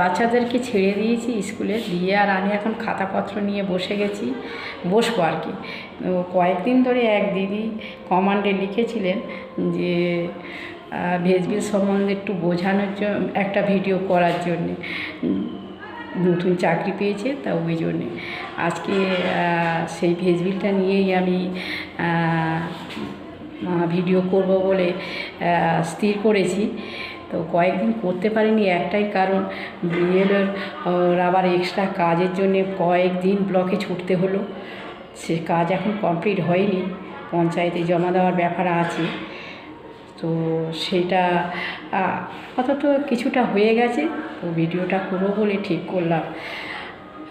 বাচ্চাদেরকে ছেড়ে দিয়েছি স্কুলে দিয়ে, আর আমি এখন খাতাপত্র নিয়ে বসে গেছি, বসবো আর কি। কয়েকদিন ধরে এক দিদি কমান্ডে লিখেছিলেন যে ভেজবিল সম্বন্ধে একটু বোঝানোর জন্য একটা ভিডিও করার জন্যে। নতুন চাকরি পেয়েছে, তা ওই জন্যে। আজকে সেই ভেজবিলটা নিয়েই আমি ভিডিও করব বলে স্থির করেছি। তো কয়েকদিন করতে পারিনি, একটাই কারণ বিএলের আবার এক্সট্রা কাজের জন্যে কয়েকদিন ব্লকে ছুটতে হলো। সে কাজ এখন কমপ্লিট হয়নি, পঞ্চায়েতে জমা দেওয়ার ব্যাপার আছে। তো সেটা আপাতত কিছুটা হয়ে গেছে, তো ভিডিওটা করব বলে ঠিক করলাম।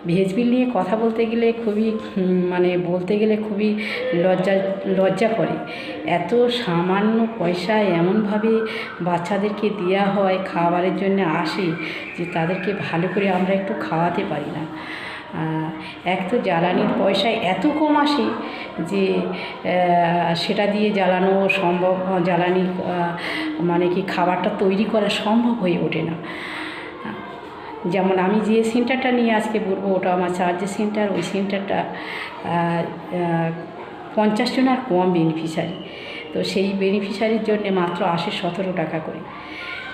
ভেজ বিল নিয়ে কথা বলতে গেলে খুবই মানে বলতে গেলে খুবই লজ্জা লজ্জা করে। এত সামান্য পয়সা এমনভাবে বাচ্চাদেরকে দেওয়া হয়, খাবারের জন্য আসে যে তাদেরকে ভালো করে আমরা একটু খাওয়াতে পারি না। এক তো জ্বালানির পয়সা এত কম আসে যে সেটা দিয়ে জ্বালানো সম্ভব, জ্বালানি মানে কি খাবারটা তৈরি করা সম্ভব হয়ে ওঠে না। যেমন আমি যে সেন্টারটা নিয়ে আজকে বলব, ওটা আমার চার্জের সেন্টার ওই সেন্টারটা পঞ্চাশ জন আর কম বেনিফিশিয়ারি তো সেই বেনিফিশিয়ারির জন্য মাত্র আসে সতেরো টাকা করে।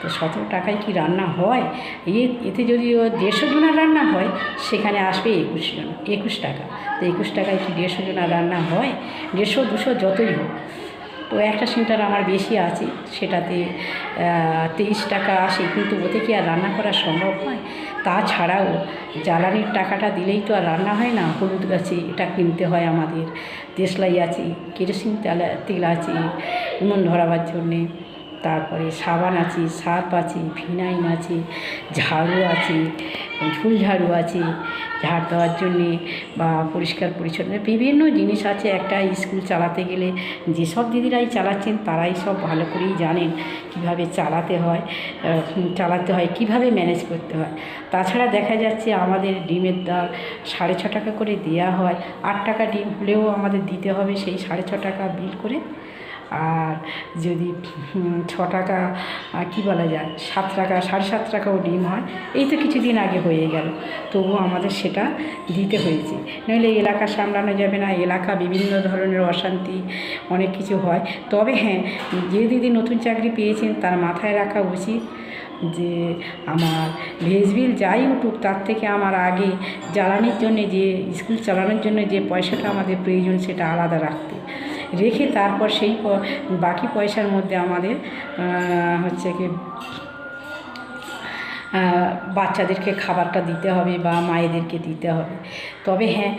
তো সতেরো টাকায় কি রান্না হয়? এ, এতে যদি দেড়শো জনের রান্না হয়, সেখানে আসবে একুশ জন, একুশ টাকা। তো একুশ টাকায় কি দেড়শো জনের রান্না হয়? দেড়শো, দুশো যতই হোক। তো একটা সেন্টার আমার বেশি আছে, সেটাতে তেইশ টাকা আসে, কিন্তু ওতে কি আর রান্না করা সম্ভব হয়? তাছাড়াও জ্বালানির টাকাটা দিলেই তো আর রান্না হয় না। হলুদ গাছে এটা কিনতে হয় আমাদের। দেশলাই আছে, কেরোসিন তেল তেল আছে, উনুন ধরাবার জন্যে। তারপরে সাবান আছে, সার্ফ আছে ফিনাইন আছে, ঝাড়ু আছে ঝুল ঝাড়ু আছে, ঝাড় দেওয়ার জন্যে বা পরিষ্কার পরিচ্ছন্ন বিভিন্ন জিনিস আছে একটা স্কুল চালাতে গেলে। যেসব দিদিরাই চালাচ্ছেন তারাই সব ভালো করেই জানেন কীভাবে চালাতে হয় চালাতে হয়, কীভাবে ম্যানেজ করতে হয়। তাছাড়া দেখা যাচ্ছে আমাদের ডিমের দাম সাড়ে ছ টাকা করে দেওয়া হয়। আট টাকা ডিম হলেও আমাদের দিতে হবে, সেই সাড়ে ছ টাকা বিল করে আর যদি ছ টাকা কী বলা যায়, সাত টাকা, সাড়ে সাত টাকাও ডিম হয়, এই তো কিছুদিন আগে হয়ে গেল। তবুও আমাদের সেটা দিতে হয়েছে। নইলে এলাকা সামলানো যাবে না, এলাকা বিভিন্ন ধরনের অশান্তি, অনেক কিছু হয়। তবে হ্যাঁ যে দিদি নতুন চাকরি পেয়েছেন, তার মাথায় রাখা উচিত যে, আমার ভেজ বিল যাই উঠুক, তার থেকে আমার আগে জ্বালানির জন্য যে, স্কুল চালানোর জন্য যে পয়সাটা আমাদের প্রয়োজন, সেটা আলাদা রাখতে। রেখে তারপর সেই বাকি পয়সার মধ্যে আমাদের হচ্ছে কি বাচ্চাদেরকে খাবারটা দিতে হবে বা মায়েদেরকে দিতে হবে। তবে হ্যাঁ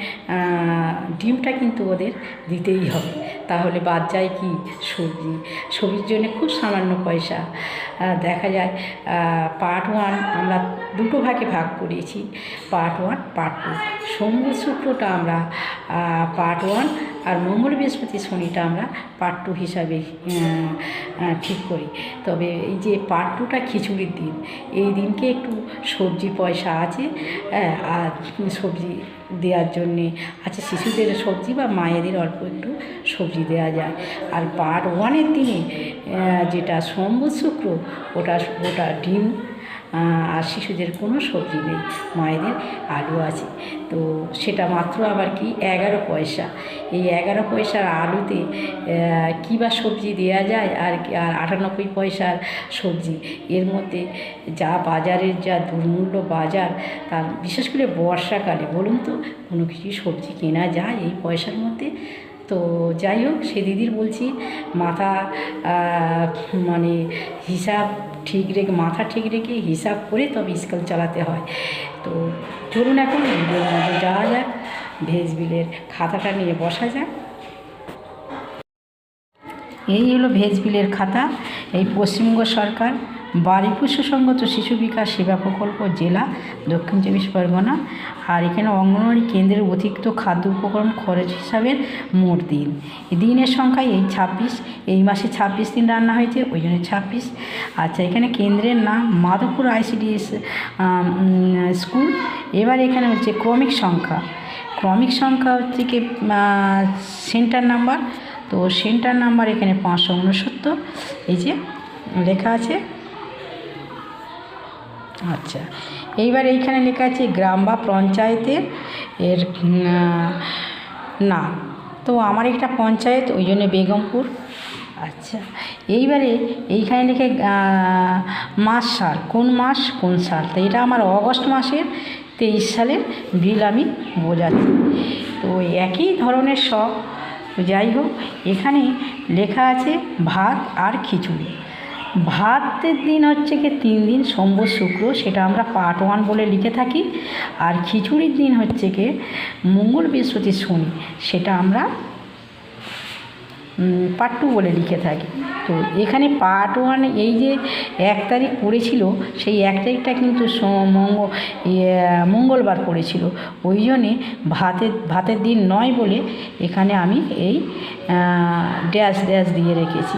ডিমটা কিন্তু ওদের দিতেই হবে। তাহলে বাদ যায় কি? সবজি। সবজির জন্য খুব সামান্য পয়সা। দেখা যায় পার্ট ওয়ান আমরা দুটো ভাগে ভাগ করেছি। পার্ট ওয়ান পার্ট টু সংগীত সূত্রটা আমরা পার্ট ওয়ান আর মঙ্গল বৃহস্পতি শনিটা আমরা পার্ট টু হিসাবে ঠিক করি। তবে এই যে পার্ট টুটা খিচুড়ির দিন এই দিনকে একটু সবজি পয়সা আছে হ্যাঁ, আর সবজি দেওয়ার জন্যে আছে শিশুদের সবজি বা মায়েদের অল্প একটু সবজি দেওয়া যায়। আর পার্ট ওয়ানের দিনে যেটা সোম শুক্র ওটা ওটা ডিম আর শিশুদের কোনো সবজি নেই, মায়েদের আলু আছে। তো সেটা মাত্র আবার কি? এগারো পয়সা। এই এগারো পয়সার আলুতে কী বা সবজি দেওয়া যায়? আর কি, আর আটানব্বই পয়সার সবজি। এর মধ্যে যা বাজারের যা দুর্মূল্য বাজার, তার বিশেষ করে বর্ষাকালে, বলুন তো, কোনো কিছু সবজি কেনা যায় এই পয়সার মধ্যে? তো যাই হোক, সে দিদির বলছি, মাথা মানে হিসাব ঠিক রেখে, মাথা ঠিক রেখে হিসাব করে তবে স্কুল চালাতে হয়। তো চলুন এখন ভিডিওর মধ্যে যাওয়া যাক, ভেজ বিলের খাতাটা নিয়ে বসা যাক। এই হলো ভেজ বিলের খাতা, এই পশ্চিমবঙ্গ সরকার বাড়ি পশুসঙ্গত শিশু বিকাশ সেবা প্রকল্প জেলা, দক্ষিণ চব্বিশ পরগনা। আর এখানে অঙ্গনওয়াড়ি কেন্দ্রের অতিরিক্ত খাদ্য উপকরণ খরচ হিসাবে মোট দিন। দিনের সংখ্যা এই ছাব্বিশ, এই মাসে ছাব্বিশ দিন রান্না হয়েছে, ওই জন্য ছাব্বিশ। আচ্ছা এখানে কেন্দ্রের নাম মাধবপুর আইসিডিএস স্কুল। এবার এখানে হচ্ছে ক্রমিক সংখ্যা। ক্রমিক সংখ্যা হচ্ছে কি সেন্টার নাম্বার। তো সেন্টার নাম্বার এখানে পাঁচশো উনসত্তর। এই যে লেখা আছে আচ্ছা। এইবার এইখানে লেখা আছে গ্রাম বা পঞ্চায়েতের এর না। তো আমার একটা পঞ্চায়েত, ওই জন্য বেগমপুর। আচ্ছা। এইবারে এইখানে লিখে মাস সাল, কোন মাস, কোন সাল? তো এটা আমার অগস্ট মাসের তেইশ সালের বিল আমি বোঝাচ্ছি। তো একই ধরনের সব যাই হোক, এখানে লেখা আছে ভাত আর খিচুড়ি। ভাতের দিন হচ্ছে কি তিন দিন সোমবার শুক্র সেটা আমরা পার্ট ওয়ান বলে লিখে থাকি। আর খিচুড়ির দিন হচ্ছে কি মঙ্গল বৃহস্পতি শনি সেটা আমরা পার্ট টু বলে লিখে থাকি। তো এখানে পার্ট ওয়ান এই যে এক তারিখ পড়েছিল সেই এক তারিখটা কিন্তু মঙ্গ ইয়ে, মঙ্গলবার পড়েছিল। ওই জন্যে ভাতের ভাতের দিন নয় বলে এখানে আমি এই ড্যাশ ড্যাশ দিয়ে রেখেছি।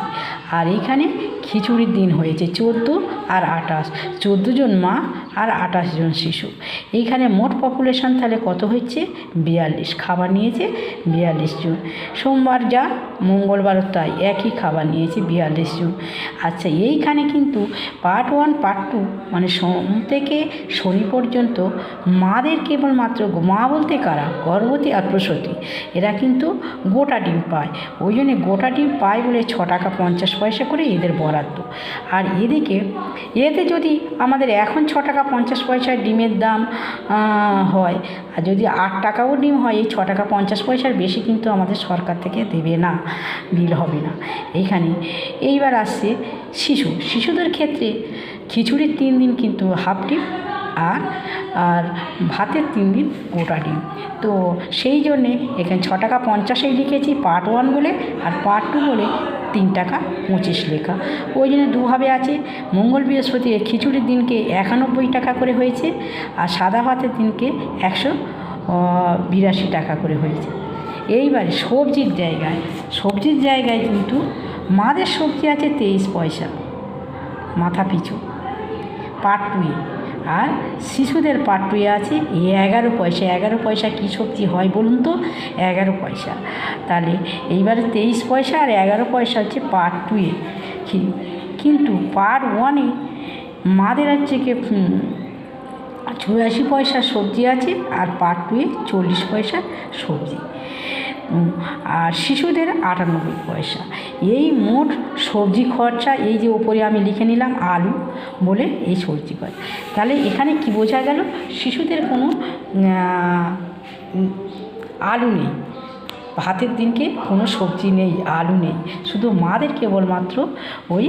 আর এইখানে খিচুড়ির দিন হয়েছে চোদ্দ আর আঠাশ। চোদ্দ জন মা আর আঠাশ জন শিশু। এইখানে মোট পপুলেশন তাহলে কত হচ্ছে বিয়াল্লিশ। খাবার নিয়েছে বিয়াল্লিশ জন। সোমবার যা, মঙ্গলবারও তাই, একই খাবার নিয়েছে বিয়াল্লিশ জন। আচ্ছা এইখানে কিন্তু পার্ট ওয়ান পার্ট টু মানে সোম থেকে শনি পর্যন্ত মাদের কেবলমাত্র মা বলতে কারা? গর্ভবতী আর প্রসূতি। এরা কিন্তু গোটা ডিম পায়। ওই জন্যে গোটা ডিম পায় বলে ছ টাকা পঞ্চাশ পয়সা করে এদের বরাদ্দ। আর এদিকে, এতে যদি আমাদের এখন ছ টাকা পঞ্চাশ পয়সার ডিমের দাম হয়। আর যদি আট টাকাও ডিম হয়, এই ছ টাকা পঞ্চাশ পয়সার বেশি কিন্তু আমাদের সরকার থেকে দেবে না, বিল হবে না। এইখানে, এইবার আসছে শিশু। শিশুদের ক্ষেত্রে খিচুড়ির তিন দিন কিন্তু হাফ ডিম আর আর ভাতের তিন দিন গোটা ডিম। তো সেই জন্যে এখানে ছ টাকা পঞ্চাশেই লিখেছি পার্ট ওয়ান বলে আর পার্ট টু বলে তিন টাকা পঁচিশ লেখা। ওই জন্য দুভাবে আছে, মঙ্গল বৃহস্পতি খিচুড়ির দিনকে একানব্বই টাকা করে হয়েছে আর সাদা ভাতের দিনকে একশো বিরাশি টাকা করে হয়েছে। এইবারে সবজির জায়গায় সবজির জায়গায় কিন্তু মাদের সবজি আছে তেইশ পয়সা, মাথা পিছু। পার্ট টুয়ে আর শিশুদের পার্ট টুয়ে আছে। এগারো পয়সা এগারো পয়সা কী সবজি হয় বলুন তো? এগারো পয়সা। তাহলে এইবারে তেইশ পয়সা আর এগারো পয়সা হচ্ছে পার্ট টুয়ে কিন্তু পার্ট ওয়ানে মাদের হচ্ছে কি চুরাশি পয়সা সবজি আছে আর পার্ট টুয়ে চল্লিশ পয়সা সবজি। আর শিশুদের আটানব্বই পয়সা। এই মোট সবজি খরচা, এই যে ওপরে আমি লিখে নিলাম আলু বলে এই সবজি খরচা। তাহলে এখানে কি বোঝা গেল? শিশুদের কোনো আলু নেই। ভাতের দিনকে কোনো সবজি নেই, আলু নেই। শুধু মাদের কেবলমাত্র ওই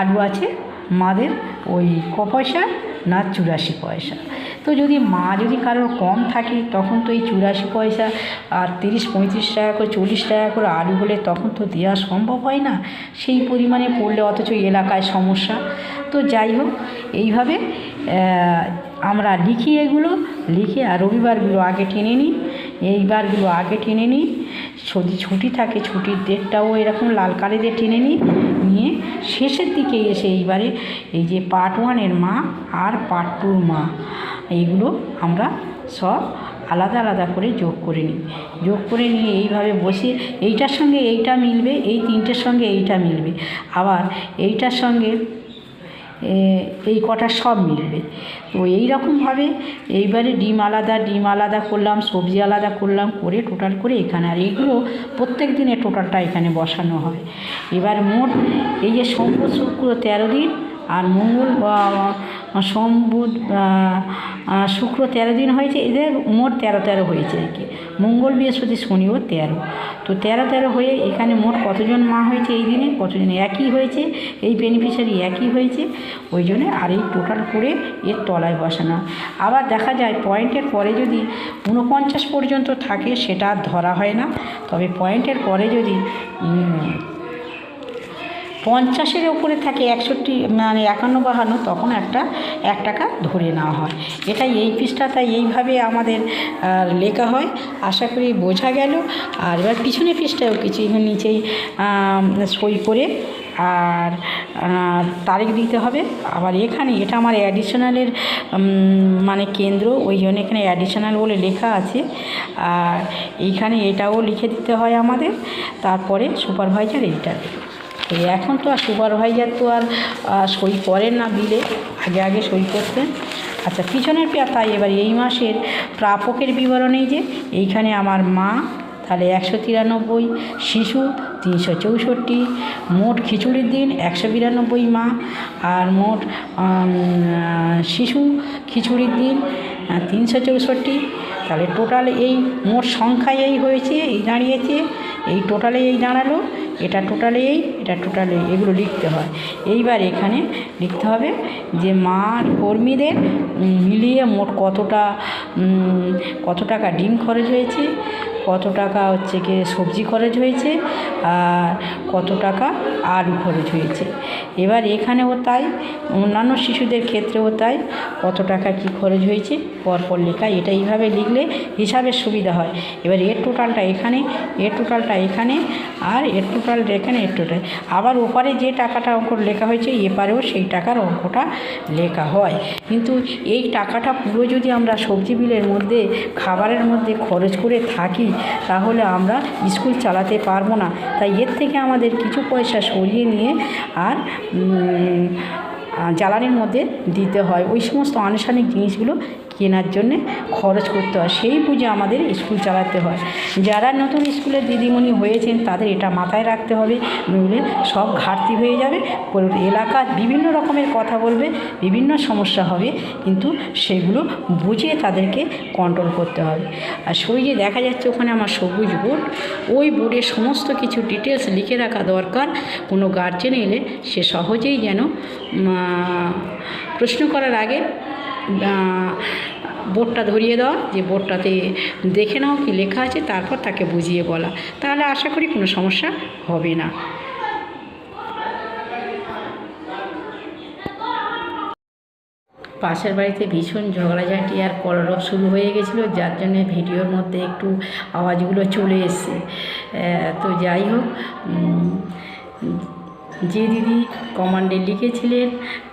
আলু আছে। মাদের ওই ক পয়সা না চুরাশি পয়সা। তো যদি মা যদি কারোর কম থাকে, তখন তো এই চুরাশি পয়সা আর তিরিশ, পঁয়ত্রিশ টাকা করে, চল্লিশ টাকা করে আলু হলে তখন তো দেওয়া সম্ভব হয় না। সেই পরিমাণে পড়লে অথচ এলাকায় সমস্যা। তো যাই হোক, এইভাবে আমরা লিখি এগুলো, লিখে আর রবিবারগুলো আগে টেনে নিই। এইবারগুলো আগে টেনে নিই। যদি ছুটি থাকে, ছুটির ডেটটাও এরকম লাল কালি দিয়ে টেনে নিই। নিয়ে শেষের দিকে এসে এইবারে এই যে পার্ট ওয়ানের মা আর পার্ট টুর মা। এইগুলো আমরা সব আলাদা আলাদা করে যোগ করে নিই। যোগ করে নিয়ে এইভাবে বসে এইটার সঙ্গে এইটা মিলবে, এই তিনটের সঙ্গে এইটা মিলবে। আবার এইটার সঙ্গে এই কটা সব মিলবে। তো এই রকমভাবে এইবারে ডিম আলাদা ডিম আলাদা করলাম, সবজি আলাদা করলাম, করে টোটাল করে এখানে আর এইগুলো প্রত্যেক দিনে টোটালটা এখানে বসানো হয়। এবার মোট এই যে সোম শুক্র তেরো দিন আর মঙ্গল সোম, বুধ শুক্র তেরো দিন হয়েছে, এদের মোট তেরো তেরো হয়েছে আর কি। মঙ্গল, বৃহস্পতি শনিও তেরো। তো তেরো তেরো হয়ে এখানে মোট কতজন মা হয়েছে এই দিনে? কতজন একই হয়েছে? এই বেনিফিশিয়ারি একই হয়েছে। ওই জন্যে আর এই টোটাল করে এর তলায় বসানো। আবার দেখা যায় পয়েন্টের পরে যদি ঊনপঞ্চাশ পর্যন্ত থাকে, সেটা ধরা হয় না। তবে পয়েন্টের পরে যদি পঞ্চাশের ওপরে থাকে একষট্টি মানে একান্ন বাহান্ন, তখন একটা এক টাকা ধরে নেওয়া হয়। এটাই এই পৃষ্ঠা, তাই এইভাবে আমাদের লেখা হয়। আশা করি বোঝা গেল। আর এবার পিছনে পৃষ্ঠায়ও কিছু নিচেই সই করে আর তারিখ দিতে হবে। আবার এখানে, এটা আমার অ্যাডিশনালের মানে কেন্দ্র, ওই জন্য এখানে অ্যাডিশনাল বলে লেখা আছে। আর এইখানে এটাও লিখে দিতে হয় আমাদের। তারপরে সুপারভাইজার এইটা এই এখন তো আর সুপারভাইজার তো আর সই করেন না বিলে, আগে আগে সই করতেন আচ্ছা পিছনের তাই এবার এই মাসের প্রাপকের বিবরণী যে, এইখানে আমার মা, তাহলে একশো তিরানব্বই, শিশু তিনশো চৌষট্টি, মোট খিচুড়ির দিন একশো বিরানব্বই মা, আর মোট শিশু খিচুড়ির দিন তিনশো চৌষট্টি। তাহলে টোটাল এই মোট সংখ্যায় এই হয়েছে, এই দাঁড়িয়েছে, এই টোটালে এই দাঁড়াল। এটা টোটাল এই এটা টোটাল এই, এগুলো লিখতে হয়। এইবার এখানে লিখতে হবে যে মা কর্মীদের মিলিয়ে মোট কতটা কত টাকা ডিম খরচ হয়েছে কত টাকা হচ্ছে কি সবজি খরচ হয়েছে আর কত টাকা আলু খরচ হয়েছে। এবার এখানেও তাই, অন্যান্য শিশুদের ক্ষেত্রেও তাই কত টাকা কি খরচ হয়েছে পরপর লেখা এটা এইভাবে লিখলে হিসাবের সুবিধা হয়। এবার এর টোটালটা এখানে, এর টোটালটা এখানে আর এর টোটালটা এখানে, এর টোটাল আবার ওপারে যে টাকাটা অঙ্ক লেখা হয়েছে, এপারেও সেই টাকার অঙ্কটা লেখা হয়। কিন্তু এই টাকাটা পুরো যদি আমরা সবজি বিলের মধ্যে, খাবারের মধ্যে খরচ করে থাকি তাহলে আমরা স্কুল চালাতে পারব না। তাই এর থেকে আমাদের কিছু পয়সা সরিয়ে নিয়ে আর জ্বালানির মধ্যে দিতে হয়। ওই সমস্ত আনুষ্ঠানিক জিনিসগুলো কেনার জন্যে খরচ করতে হয়। সেই বুঝে আমাদের স্কুল চালাতে হয়। যারা নতুন স্কুলের দিদিমণি হয়েছেন, তাদের এটা মাথায় রাখতে হবে। নইলে সব ঘাটতি হয়ে যাবে। এলাকার বিভিন্ন রকমের কথা বলবে, বিভিন্ন সমস্যা হবে। কিন্তু সেগুলো বুঝে তাদেরকে কন্ট্রোল করতে হবে। আর সই যে দেখা যাচ্ছে ওখানে আমার সবুজ বোর্ড। ওই বোর্ডে সমস্ত কিছু ডিটেলস লিখে রাখা দরকার। কোনো গার্জেন এলে সে সহজেই যেন প্রশ্ন করার আগে বোর্ডটা ধরিয়ে দেওয়া যে বোর্ডটাতে দেখে নাও কি লেখা আছে, তারপর তাকে বুঝিয়ে বলা। তাহলে আশা করি কোনো সমস্যা হবে না। পাশের বাড়িতে ভীষণ ঝগড়াঝাঁটি আর কলরব শুরু হয়ে গেছিল, যার জন্যে ভিডিওর মধ্যে একটু আওয়াজগুলো চলে এসছে। তো যাই হোক যে দিদি কমান্ডে লিখেছিলেন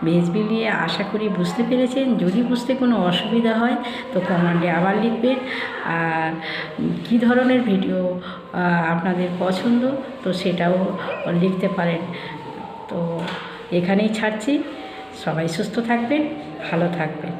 ভেজ বিলিয়ে আশা করি বুঝতে পেরেছেন। যদি বুঝতে কোনো অসুবিধা হয়, তো কমান্ডে আবার লিখবেন। আর কী ধরনের ভিডিও আপনাদের পছন্দ, তো সেটাও লিখতে পারেন। তো এখানেই ছাড়ছি। সবাই সুস্থ থাকবেন, ভালো থাকবেন।